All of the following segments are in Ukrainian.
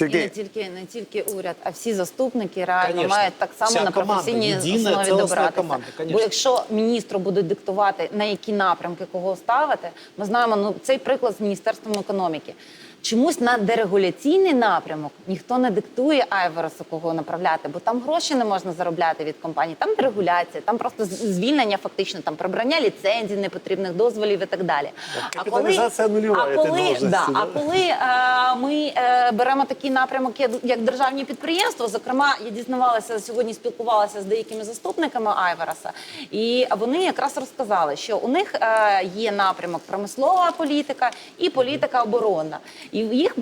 І не тільки не тільки уряд, а всі заступники реально Конечно. мають так само Вся на професійній основі добратися. команда. Бо якщо міністру будуть диктувати на які напрямки кого ставити, ми знаємо ну цей приклад з міністерством економіки. Чомусь на дерегуляційний напрямок ніхто не диктує Айвересу, кого направляти, бо там гроші не можна заробляти від компаній. Там дерегуляція, там просто звільнення, фактично там прибрання ліцензій, непотрібних дозволів і так далі. а коли, ти должності, да, а коли е, ми е, беремо такий напрямок, як, державні підприємства, зокрема, я дізнавалася сьогодні, спілкувалася з деякими заступниками Айвераса, і вони якраз розказали, що у них е, є напрямок промислова політика і політика оборонна. І їх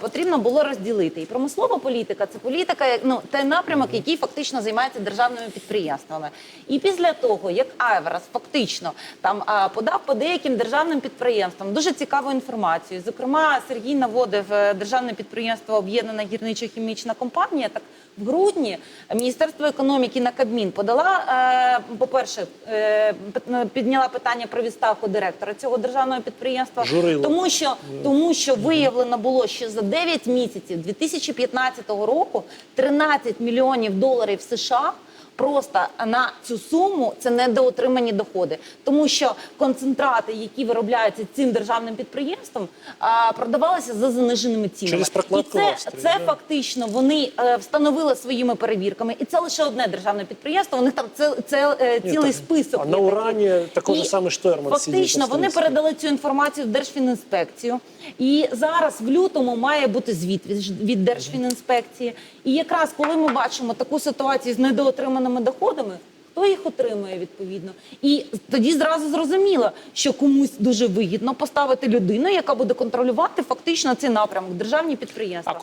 потрібно було розділити. І промислова політика це політика, ну той напрямок, який фактично займається державними підприємствами. І після того, як Айверас фактично там подав по деяким державним підприємствам дуже цікаву інформацію. Зокрема, Сергій наводив е, державне підприємство Об'єднана гірничо-хімічна компанія. Так в грудні Міністерство економіки на Кабмін подала, е, по-перше, е, підняла питання про відставку директора цього державного підприємства, Журило. тому що тому що виявлено було, що за 9 місяців 2015 року 13 мільйонів доларів США. Просто на цю суму це недоотримані доходи, тому що концентрати, які виробляються цим державним підприємством, продавалися за заниженими цінами. Через прокладку і це, це фактично вони е, встановили своїми перевірками, і це лише одне державне підприємство. У них там це, це е, Ні, цілий так, список. а на. Урані також І саме Штерман сидів Фактично, вони передали цю інформацію в Держфінінспекцію. І зараз в лютому має бути звіт від, від Держфінінспекції. І якраз коли ми бачимо таку ситуацію з недоотриманими доходами. Хто їх отримує відповідно, і тоді зразу зрозуміло, що комусь дуже вигідно поставити людину, яка буде контролювати фактично цей напрямок державні підприємства. А